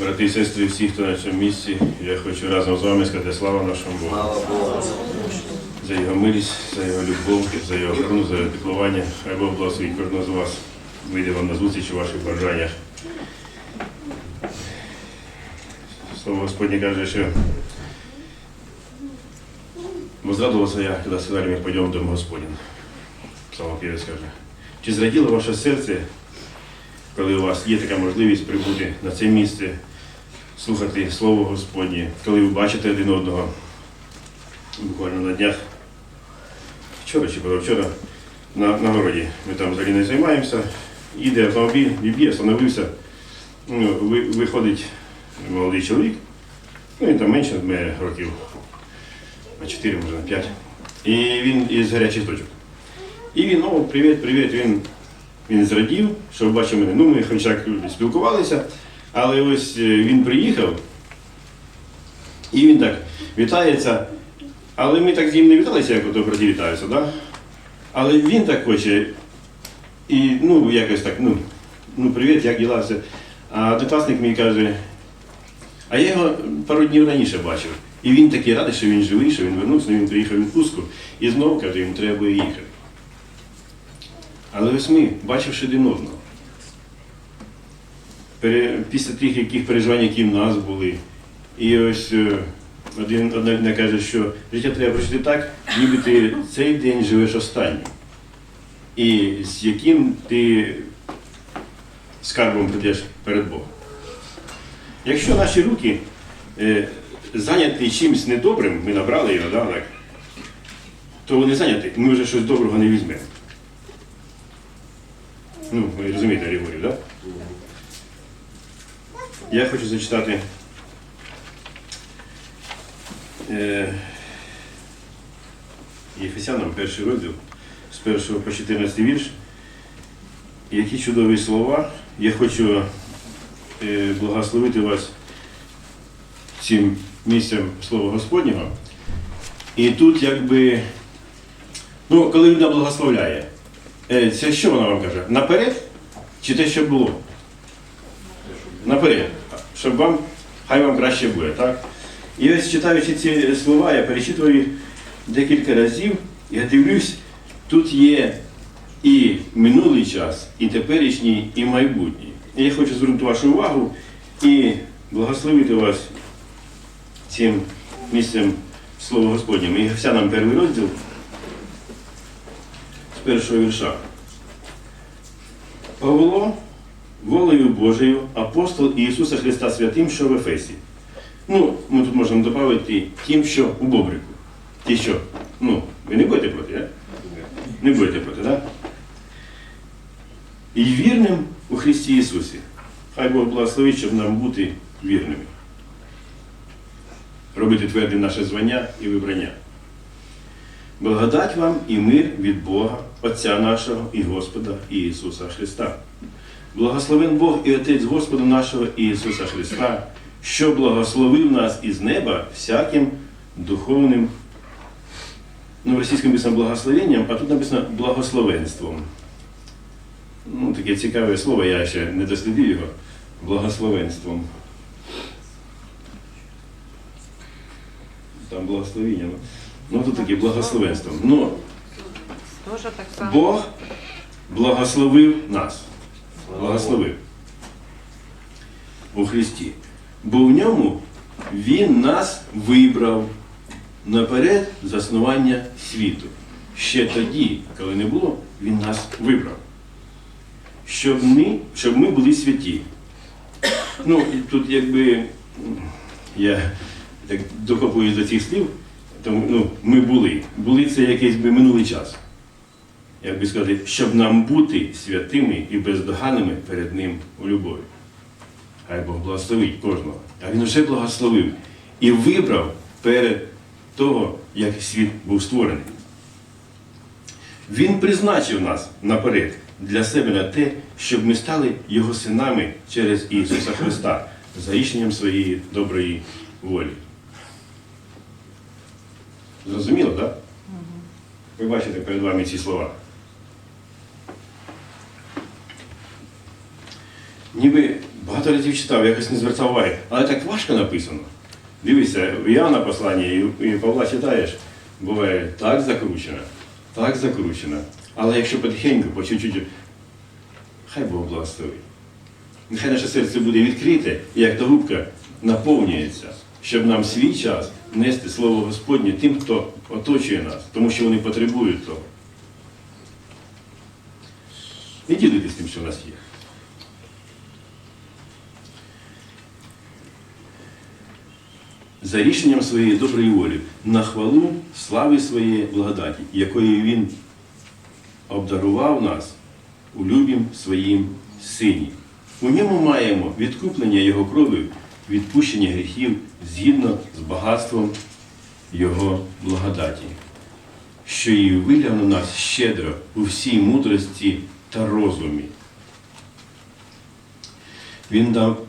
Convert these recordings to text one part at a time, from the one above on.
Брати і сестри, всі, хто на цьому місці, я хочу разом з вами сказати слава нашому Богу. Слава Богу. За його милість, за його любов, за його охорону, за його піклування. Хай Бог благословить кожного з вас. Вийде вам на зустріч у ваших бажаннях. Слово Господнє каже, що возрадувався я, коли сказали мені, пойдем в дом Господень. Псалмопівець каже. Чи зраділо ваше серце, коли у вас є така можливість прибути на це місце, слухати Слово Господнє, коли ви бачите один одного? Буквально на днях, вчора чи позавчора, на, на городі. Ми там взагалі не займаємося. Їде автомобіль, відб'є, встановився. Ну, ви- виходить молодий чоловік, ну він там менше мене років на 4, може на 5. І він із гарячих точок. І він, о, привіт, привіт, він, він зрадів, що бачив мене. Ну, ми хоч як спілкувалися, але ось е, він приїхав, і він так вітається. Але ми так з ним не віталися, як ото браті вітаються, да? Але він так хоче. І ну, якось так, ну, ну привіт, як діла все. А однокласник мені каже, а я його пару днів раніше бачив. І він такий радий, що він живий, що він вернувся, ну, він приїхав в відпустку. І знову каже, йому треба їхати. Але ось ми, бачивши один одного, після тих яких переживань, які в нас були, і ось е, один, одна каже, що життя треба прожити так, ніби ти цей день живеш останнім. І з яким ти скарбом прийдеш перед Богом. Якщо наші руки е, зайняті чимось недобрим, ми набрали його, да, так, то вони зайняті, ми вже щось доброго не візьмемо. Ну, ви розумієте, Григорій, так? Да? Я хочу зачитати е, Єфесянам перший розділ з 1 по 14 вірш. Які чудові слова. Я хочу е, благословити вас цим місцем Слова Господнього. І тут якби, ну, коли людина благословляє, це що вона вам каже? Наперед? Чи те, що було? Наперед. Щоб вам, хай вам краще буде, так? І ось читаючи ці слова, я перечитую їх декілька разів, я дивлюсь, тут є і минулий час, і теперішній, і майбутній. І я хочу звернути вашу увагу і благословити вас цим місцем Слова Господнього. І вся нам перший розділ першого вірша. Павло, волею Божою, апостол Ісуса Христа Святим, що в Ефесі. Ну, ми тут можемо додати тим, що у Бобрику. Ті, що, ну, ви не будете проти, так? Не будете проти, так? І вірним у Христі Ісусі. Хай Бог благословить, щоб нам бути вірними. Робити твердим наше звання і вибрання. Благодать вам і мир від Бога, Отця нашого і Господа Ісуса Христа. Благословен Бог і Отець Господа нашого Ісуса Христа, що благословив нас із неба всяким духовним, ну, в російському написано благословенням, а тут написано благословенством. Ну, таке цікаве слово, я ще не дослідив його. Благословенством. Там благословення. ну. Тут таке благословенством. Ну, Тоже так само. Бог благословив нас. Благословив у Христі. Бо в ньому Він нас вибрав наперед заснування світу. Ще тоді, коли не було, Він нас вибрав. Щоб ми, щоб ми були святі. Ну, і тут якби я так докопуюсь до цих слів, тому ну, ми були. Були це якийсь би минулий час як би сказати, щоб нам бути святими і бездоганними перед Ним у любові. Хай Бог благословить кожного. А Він вже благословив і вибрав перед того, як світ був створений. Він призначив нас наперед для себе на те, щоб ми стали Його синами через Ісуса Христа за рішенням своєї доброї волі. Зрозуміло, так? Да? Ви бачите перед вами ці слова. Ніби багато разів читав, якось не звертав уваги. Але так важко написано. Дивися, в Іоанна послання і Павла читаєш, буває так закручено, так закручено. Але якщо потихеньку, по чуть-чуть, хай Бог благословить. Нехай наше серце буде відкрите, і як та губка наповнюється, щоб нам свій час нести Слово Господнє тим, хто оточує нас, тому що вони потребують того. І ділитись тим, що в нас є. За рішенням своєї доброї волі на хвалу слави своєї благодаті, якою він обдарував нас у любім своїм сині. У ньому маємо відкуплення Його кров'ю, відпущення гріхів згідно з багатством Його благодаті, що її виляв на нас щедро у всій мудрості та розумі. Він дав,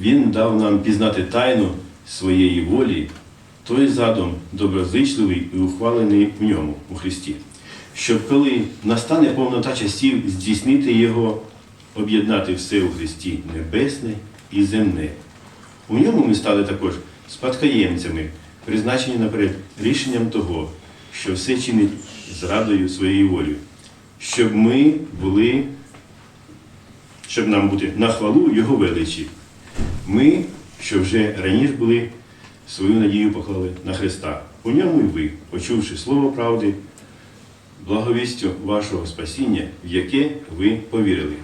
він дав нам пізнати тайну своєї волі, той задум доброзичливий і ухвалений в ньому, у Христі, щоб коли настане повнота часів, здійснити Його, об'єднати все у Христі небесне і земне. У ньому ми стали також спадкоємцями, призначені наперед рішенням того, що все чинить зрадою своєї волі, щоб ми були, щоб нам бути на хвалу Його величі. Ми, що вже раніше були, свою надію поклали на Христа. У ньому і ви, почувши слово правди, благовістю вашого спасіння, в яке ви повірили.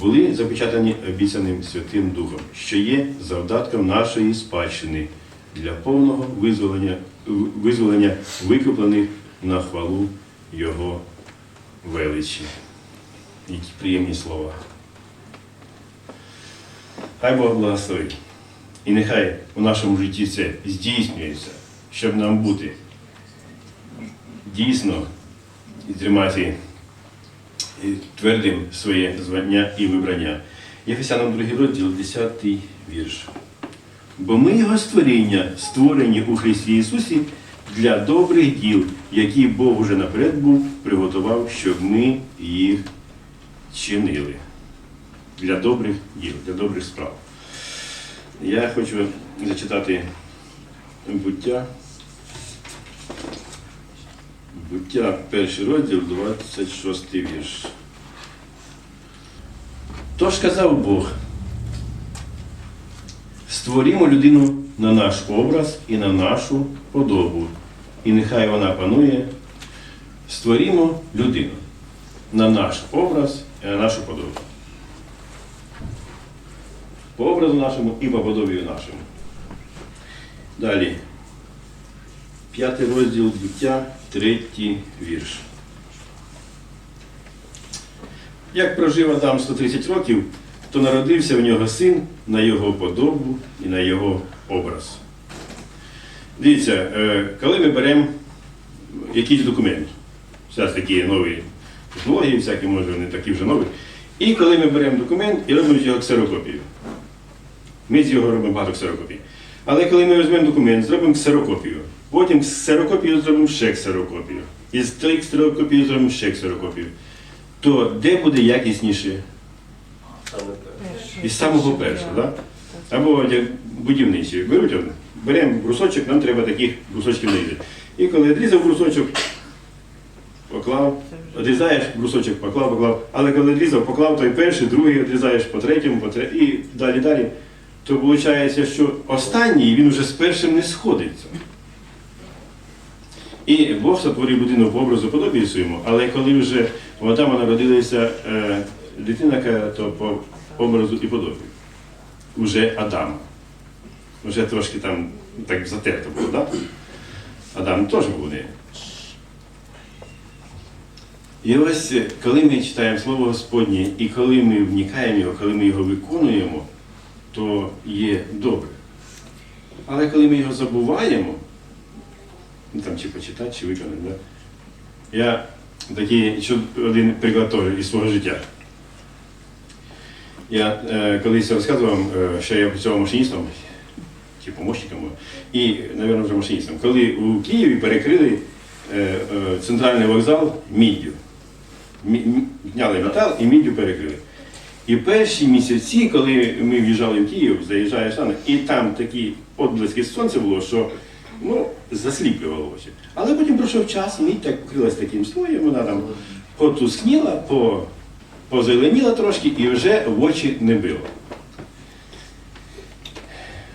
Були запечатані обіцяним Святим Духом, що є завдатком нашої спадщини для повного визволення, визволення викуплених на хвалу Його величі. Які приємні слова. Хай Бог благословить. І нехай у нашому житті це здійснюється, щоб нам бути дійсно і тримати твердим своє звання і вибрання. Єфесянам 2 розділ, 10 вірш. Бо ми його створіння, створені у Христі Ісусі для добрих діл, які Бог уже наперед був приготував, щоб ми їх чинили. Для добрих діл, для добрих справ. Я хочу зачитати буття. Буття, перший розділ, 26 вірш. Тож сказав Бог, створімо людину на наш образ і на нашу подобу, і нехай вона панує. Створімо людину на наш образ на нашу подобу. По образу нашому і по подобію нашому. Далі. П'ятий розділ буття, третій вірш. Як прожив Адам 130 років, то народився в нього син на його подобу і на його образ. Дивіться, е, коли ми беремо якийсь документ, зараз такі нові технології, всякі, може, вони такі вже нові. І коли ми беремо документ і робимо з його ксерокопію. Ми з його робимо багато ксерокопій. Але коли ми візьмемо документ, зробимо ксерокопію. Потім з ксерокопію зробимо ще ксерокопію. І з тої ксерокопії зробимо ще ксерокопію. То де буде якісніше? Із самого першого, так? Або як будівничі. Беруть беремо брусочок, нам треба таких брусочків нарізати. І коли відрізав брусочок, поклав, відрізаєш брусочок, поклав, поклав. Але коли відрізав, поклав той перший, другий відрізаєш по третьому, по третьому і далі далі, то виходить, що останній він вже з першим не сходиться. І Бог сотворив людину по образу подобію своєму, але коли вже у Адама народилася е, дитина, то по образу і подобію. Уже Адама. Вже трошки там так затерто було, так? Адам теж буде. І ось е, коли ми читаємо Слово Господнє, і коли ми вникаємо його, коли ми його виконуємо, то є добре. Але коли ми його забуваємо, ну там чи почитати, чи виконати, да? я такий що один приклад із свого життя. Я е, колись розказував, е, що я працював машиністом, чи помощником, і, мабуть, вже машиністом. Коли у Києві перекрили е, е, центральний вокзал міддю. Зняли метал і міддю перекрили. І перші місяці, коли ми в'їжджали в Київ, заїжджаєш там, і там такі отблиски сонця було, що ну, засліплювало очі. Але потім пройшов час, мідь так покрилась таким слоєм, вона там потускніла, по, позеленіла трошки і вже в очі не било.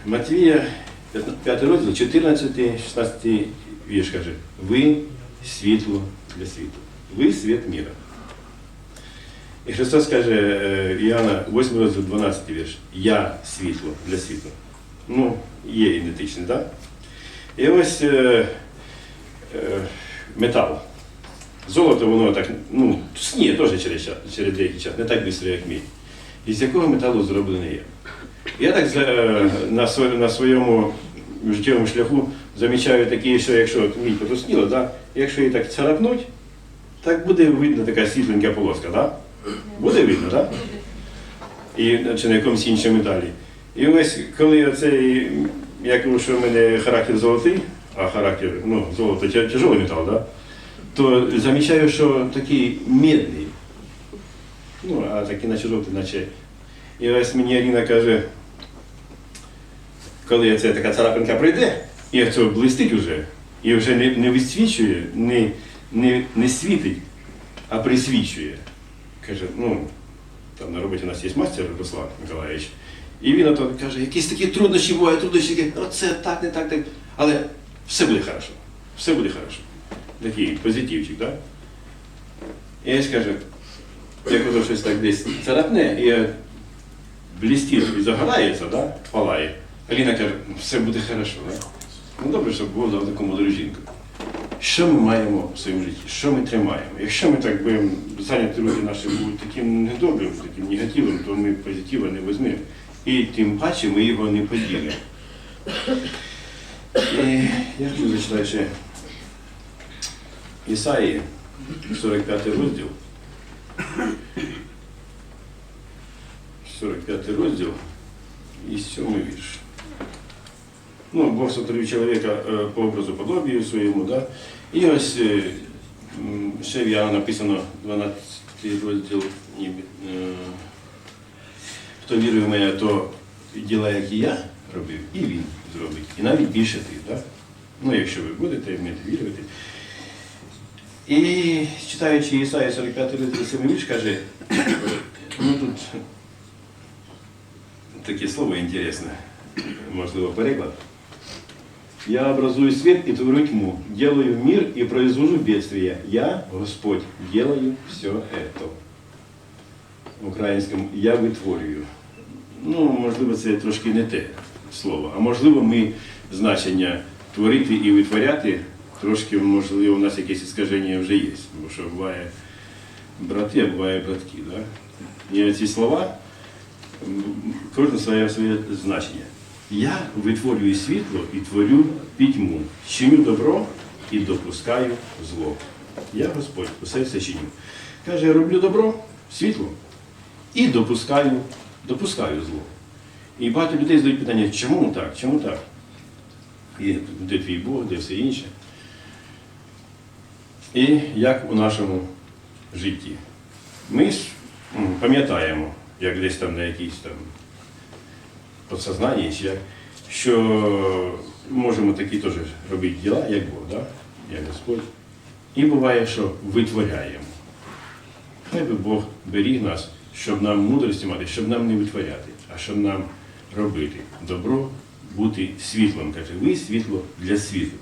Матвія, 5 розділ, 14, 16 вірш каже, ви світло для світу. Ви світ міра. І Христос каже, е, Іоанна, 8 розділ, 12 вірш. Я світло для світу. Ну, є ідентичний, так? І ось е, е, метал. Золото, воно так, ну, сніє теж через, через деякий час, не так швидко, як мідь. Із якого металу зроблений є? Я так е, на, на своєму життєвому шляху замічаю такі, що якщо от мідь потускніла, да, якщо її так царапнуть, так буде видно така світленька полоска, да? Буде видно, так? І чи на якомусь іншому металі. І ось коли оцей, я кажу, що в мене характер золотий, а характер, ну, золото тя- тяжелий метал, да? то замічаю, що такий медний. Ну, а такий наче жовтий, наче. І ось мені Аріна каже, коли ця така царапинка прийде, і це блистить уже, і вже не, не висвічує, не, не, не світить, а присвічує. Каже, ну, там на роботі у нас є мастер Руслан Миколаївич. І він ото каже, якісь такі труднощі бувають, труднощі, оце так, не так, так. Але все буде хорошо. Все буде хорошо. Такий позитивчик, так? Да? І я скажу, як ото щось так десь царапне, і блістить і загорається, да? палає. Аліна каже, все буде хорошо. Да? Ну добре, щоб Бог дав таку мудру жінку. Що ми маємо в своєму житті? Що ми тримаємо? Якщо ми так будемо зайняті руки наші будуть таким недобрим, таким негативом, то ми позитива не візьмемо. І тим паче ми його не поділимо. І я хочу зачитати ще Ісаї, 45 розділ. 45 розділ і 7 вірш. Ну, Бог сотворив чоловіка е, по образу подобію своєму, да? І ось е, ще в Іоанна написано 12 розділ. е, Хто вірує в мене, то діла, як і я робив, і він зробить. І навіть більше ти. Да? Ну, якщо ви будете вміти вірувати. І читаючи Ісаї 45 розділ 7 вірш, каже, ну тут таке слово інтересне, можливо, переклад. Я образую свет и творю тьму, делаю мир и произвожу бедствие. Я, Господь, делаю все это. В українському я витворюю. Ну, можливо, це трошки не те слово. А можливо, ми значення творити і витворяти, трошки, можливо, у нас якесь іскаження вже є. Бо що буває брати, а буває братки. Да? І ці слова, м, кожен своє своє значення. Я витворюю світло і творю пітьму, чиню добро і допускаю зло. Я Господь, усе все чиню. Каже, я роблю добро, світло і допускаю, допускаю зло. І багато людей задають питання, чому так, чому так? І де твій Бог, де все інше. І як у нашому житті. Ми ж пам'ятаємо, як десь там на якійсь там подсознанні, чи що можемо такі теж робити діла, як Бог, да? як Господь. І буває, що витворяємо. Хай би Бог беріг нас, щоб нам мудрості мати, щоб нам не витворяти, а щоб нам робити добро, бути світлом. Каже, ви світло для світу.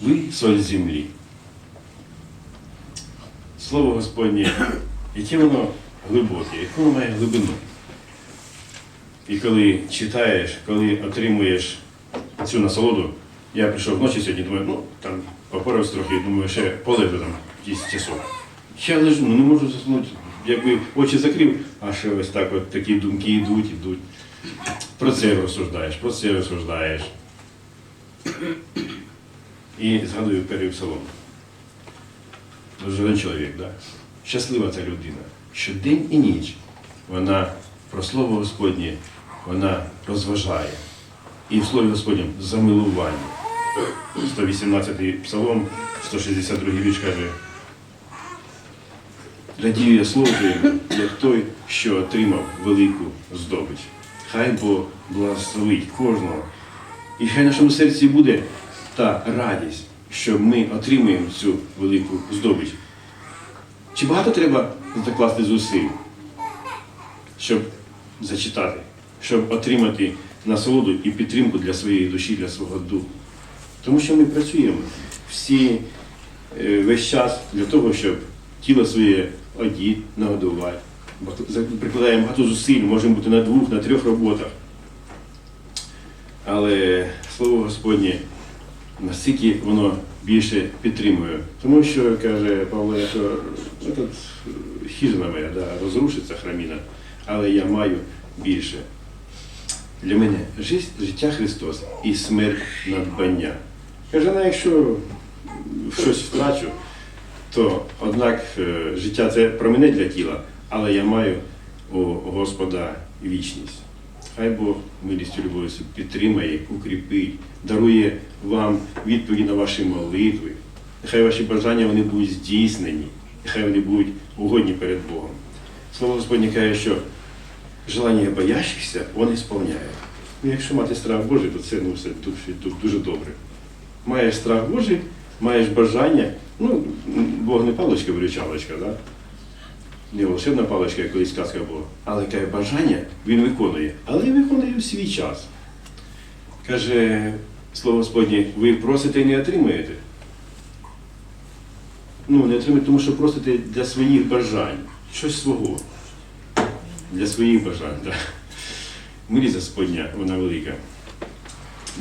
Ви соль землі. Слово Господнє, яке воно глибоке, яку воно має глибину. І коли читаєш, коли отримуєш цю насолоду, я прийшов вночі сьогодні, думаю, ну там попорався трохи, думаю, ще полежу там якийсь часок. Я лежу, ну не можу заснути. Якби очі закрив, а ще ось так от такі думки йдуть, йдуть. Про це розсуждаєш, про це розсуждаєш. І згадую перший псалом. Один чоловік, да? щаслива ця людина, що день і ніч вона про слово Господнє вона розважає. І в слові Господнім замилування. 118-й псалом, 162-й вірш каже, радіє слово Твоєму, як той, що отримав велику здобич. Хай Бог благословить кожного. І хай в нашому серці буде та радість, що ми отримуємо цю велику здобич. Чи багато треба закласти зусиль, щоб зачитати, щоб отримати насолоду і підтримку для своєї душі, для свого духу? Тому що ми працюємо всі е, весь час для того, щоб тіло своє одіти, нагодувати. За- Прикладаємо багато зусиль, можемо бути на двох, на трьох роботах. Але слово Господнє настільки воно більше підтримує. Тому що, каже Павло, що «Этот, е, хижина моя да, розрушиться храміна, але я маю більше. Для мене життя, Христос і смерть надбання. Каже, ну, якщо щось втрачу, то однак е, життя це про мене для тіла, але я маю у Господа вічність. Хай Бог милістю любов'ю підтримає, укріпить, дарує вам відповіді на ваші молитви. Нехай ваші бажання вони будуть здійснені, нехай вони будуть угодні перед Богом. Слово Господнє каже, що желання боящихся він сповняє. Ну, якщо мати страх Божий, то це ну, все дуже, дуже- добре. Маєш страх Божий, маєш бажання, ну, Бог не паличка виручалочка, да? не волшебна паличка, як колись сказка була, але каже, бажання він виконує, але виконує в свій час. Каже, слово Господнє, ви просите і не отримуєте. Ну, не отримуєте, тому що просите для своїх бажань, щось свого. Для своїх бажань. Да. Милість Господня, вона велика.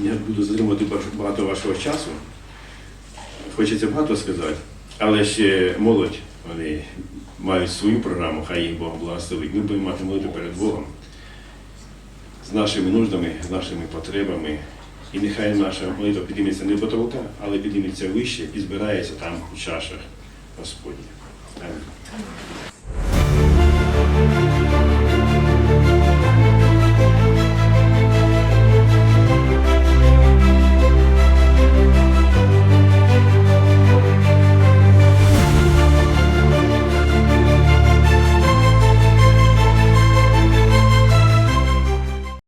Я буду затримувати багато вашого часу. Хочеться багато сказати, але ще молодь, вони мають свою програму, хай їх Бог благословить. Ми будемо мати молитву перед Богом з нашими нуждами, з нашими потребами. І нехай наша молитва підніметься не потолка, але підніметься вище і збирається там у чашах Господніх. Амінь.